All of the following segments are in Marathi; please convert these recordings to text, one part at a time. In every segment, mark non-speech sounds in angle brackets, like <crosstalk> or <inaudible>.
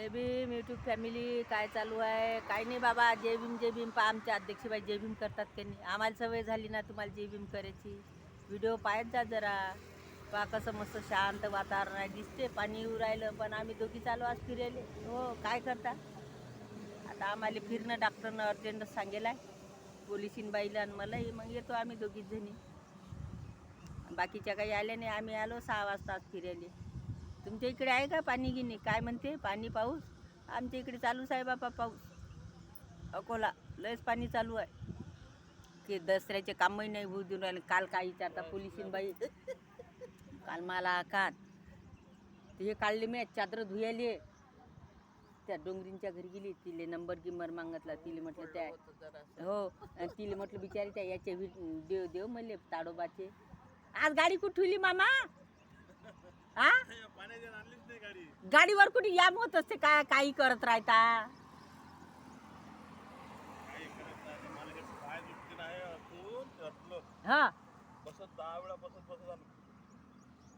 जय भीम यूट्यूब फॅमिली काय चालू आहे? काय नाही बाबा जय भीम जय भीम. पहा आमच्या अध्यक्षबाई जय भीम करतात त्यांनी आम्हाला सवय झाली ना तुम्हाला जय भीम करायची. व्हिडिओ पाहत जा जरा. पा कसं मस्त शांत वातावरण आहे. दिसते पाणी येऊ राहिलं पण आम्ही दोघी चालू आज फिरायले. हो काय करता? आता आम्हाला फिरणं डॉक्टरनं अर्जंटच सांगेल आहे पोलिसीन बाईला आणि मलाही. मग येतो आम्ही दोघीच जणी. बाकीच्या काही आल्या नाही. आम्ही आलो सहा वाजता आज फिरायले. तुमच्या इकडे आहे का पाणी गिनी काय म्हणते? पाणी पाऊस? आमच्या इकडे चालूच आहे बापा पाऊस. अकोला लयच पाणी चालू आहे. की दसऱ्याचे कामही नाही होऊ देऊन राहिले काल काय विचारता पोलिसीन बाई. <laughs> काल मला आखात ते हे काढले मी चादर धुयाली. त्या डोंगरींच्या घरी गेली. तिले नंबर गिंबर मागतला. तिले म्हटलं त्या हो. आणि तिले म्हटलं बिचारी त्या याचे देव देव म्हणले ताडोबाचे. आज गाडी कुठे ठेवली मामा? हा गाडीवर कुठे याम होत असते काय काही करत राहता. हा.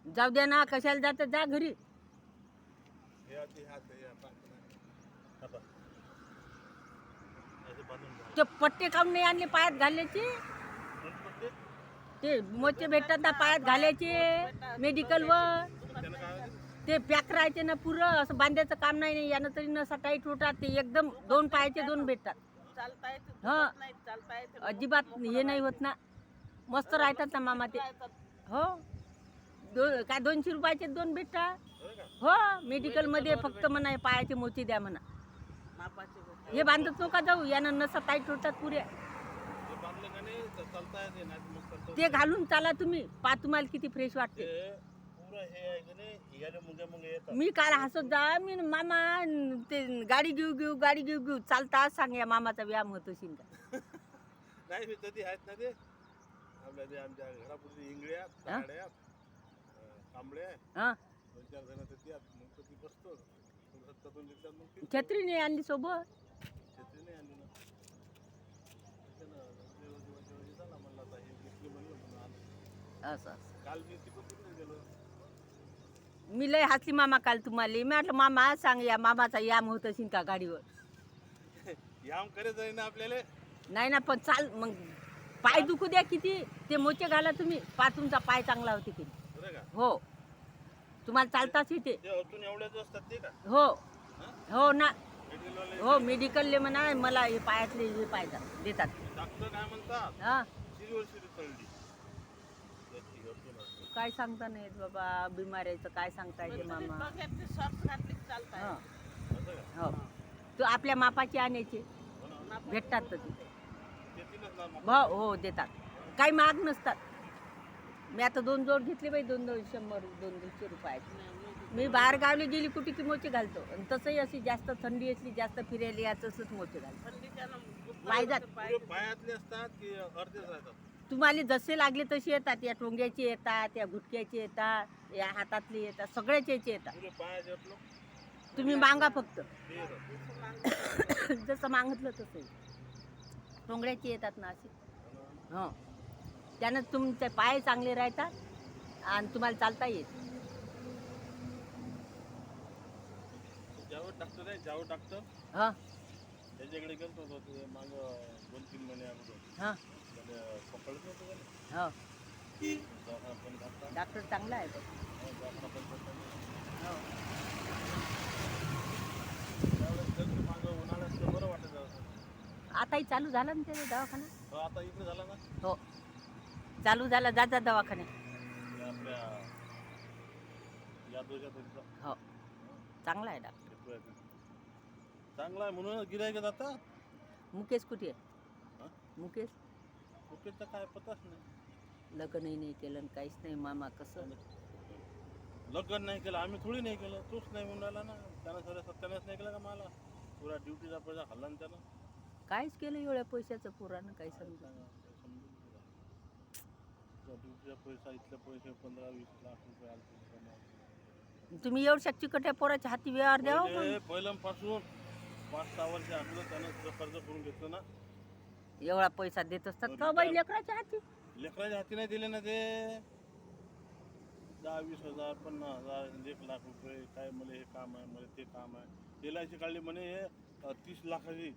जाऊ दे ना कशाला जात जा घरी. ते पट्टे काऊन नाही आणले पायात घालायचे? ते मोचे भेटतात ना पायात घालायचे मेडिकलवर वर. ते पॅक राहायचे ना पुरं असं बांधायचं काम नाही नाही यानं तरी नसा टाईट होतात ते एकदम दोन पायाचे दोन भेटतात. हा अजिबात हे नाही होत ना. मस्त राहतात ना मामा ते. हो. दो काय दोनशे रुपयाचे दोन भेटतात? हो मेडिकलमध्ये फक्त म्हणा पायाचे मोती द्या म्हणा. हे बांधत नका जाऊ यानं नसा टाईट होतात पुऱ्या. ते घालून चाला तुम्ही पा तुम्हाला किती फ्रेश वाटते. ते पुरं हे आहे की नाही याने मुंगे मुंगे येतात मी काल हसत जा मी न मामा न ते गाडी घेऊ घेऊ गाडी घेऊ घेऊ चालता सांग या मामाचा व्यायाम होतो शिंका <laughs> नाही मी कधी आहेत ना ते. आपल्या ते आमच्या घरापुढे इंगळ्या ताड्या तांबड्या हा? दोन चार जण तर त्यात मग कधी बसतो. सत्तातून निघतात मग फिरतो. छत्री नाही आणली सोबत? छत्री नाही आणली ना. त्यानं देव देवाच्या वेळी झाला म्हणलं आता हे घेतली म्हणलं म्हणून आलो असं असं. काल मी तिकडून तिकडे गेलो. मी लय हसली मामा काल तुम्हाला. मी म्हटलं मामा सांग या मामाचा याम होत शिंका गाडीवर? <laughs> याम करे जाईन ना आपल्याला? नाही ना पण चाल मग पाय दुखू द्या किती. ते मोचे घाला तुम्ही. पा तुमचा पाय चांगला होते किती बरं का? हो. तुम्हाला चालताच येते ते. अजून एवढ्याच असतात ते का? हो. हो? ना. मेडिकलवाले हो मेडिकलले म्हणा मला हे पायातले हे पाय देतात. डॉक्टर काय म्हणतात? हा? अजून असते. काय सांगता नाही येत बाबा बिमाऱ्याचं काय सांगता येते तुम्ही मामा. घातले की हा. हो. तू आपल्या मापाचे आणायचे. हो भेटतात तर ते. भाव हो देतात. काही महाग नसतात. मी आता दोन जोड घेतले बाई दोन दोन शंभर दोन दोनशे रुपयाचे. मी बाहेर गावले गेली कुठे की मोचे घालतो. आणि तसंही अशी जास्त थंडी असली जास्त फिरायला या तसंच मोचे घालतो. थंडीच्या ना गुप्त पायदात. पाय- पुरे पायातले असतात की अर्धेच राहतात? तुम्हाला जसे लागले तसे येतात. या टोंग्याचे येतात या गुटक्याचे येतात या हातातले येतात सगळ्याचे याचे येतात. तुम्ही मागा फक्त. जसं मागं जसं मागितलं तसं. टोंगड्याचे येतात ना असे. हो. त्यानं तुमचे पाय चांगले राहतात आणि तुम्हाला चालता येत. हा. त्याच्याकडे गेलो होतो ते माग दोन तीन महिने अगोदर. हा. हो. दवाखाना. डॉक्टर चांगला आहे तो. दवाखाना. हो. होतं. आताही चालू झाला ना त्याचा दवाखाना? हो, आता इकडे झाला ना. हो. चालू झाला जा जा दवाखान्यात. ते आपल्या या दोघा दोघीचा हो. चांगला आहे डॉक्टर. चांगला आहे म्हणून गिरायक जातात मुकेश कुठे हा? आहे मुकेश? कुठेचा काय पताच नाही. लग्नही नाही केलं आणि काहीच नाही मामा कसं? लग्न नाही केलं आम्ही थोडी नाही केलं. तूच नाही म्हणून राहिला ना. त्यानं सगळं सत्यानाश नाही केलं का मला? पुरा ड्युटीचा पैसा खाल्ला ना त्यानं. काहीच केलं एवढ्या पैशाचं पुरानं काही समजा ड्युटीचा पैसा इथले पैसे पंधरा वीस लाख रुपये आले. तुम्ही एवढ्या चिकट्या पोराच्या हाती व्यवहार द्यावा पहिले पहिल्यापासून पाच सहा वर्ष आपलं त्यानं सगळं कर्ज करून घेतलं ना. एवढा पैसा देत असतात का बाई लेकराच्या हाती? लेकराच्या हाती नाही दिले ना ते. दहा वीस हजार पन्नास हजार एक लाख रुपये काय मला हे काम आहे मला ते काम आहे. एल आय सी काढली म्हणे हे तीस लाखाची.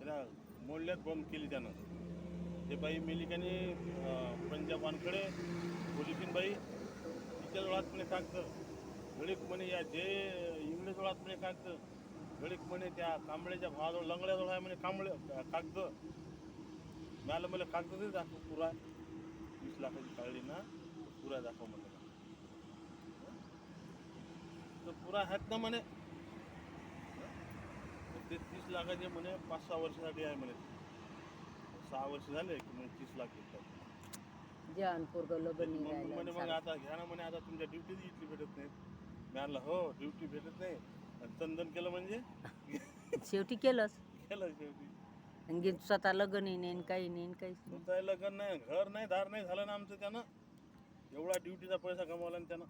त्याला मोडल्यात बंद केली त्यानं. ते बाई मेली का नाही अ, पंजाब वानकडे पोलिसीन बाई तिच्या जोळात म्हणे कागद घडीक म्हणे या जे इंग्रज जोळात म्हणे कागद घडीक म्हणे त्या कांबळ्याच्या भावाजवळ लंगड्याजवळ आहे म्हणे कांबळे कागद मिळालं मला कागदच दाखव पुरा वीस लाखाची काढली ना पुरा दाखव म्हणलं तर पुरा आहेत ना म्हणे तर ते तीस लाखाचे म्हणे पाच सहा वर्षासाठी आहे म्हणे सहा वर्ष झाले की मग तीस लाख घेतात म्हणे मग आता घ्या ना म्हणे आता तुमच्या ड्युटी इथली भेटत नाही मी आणलं हो ड्युटी भेटत नाही चंदन केलं म्हणजे? शेवटी केलंच. केलं शेवटी. आणखी स्वतः लग्न नेन काही नेन काहीच नाही स्वतः लग्न नाही घर नाही दार नाही झालं ना आमचं त्यानं. एवढा ड्युटीचा पैसा कमावला ना त्यानं.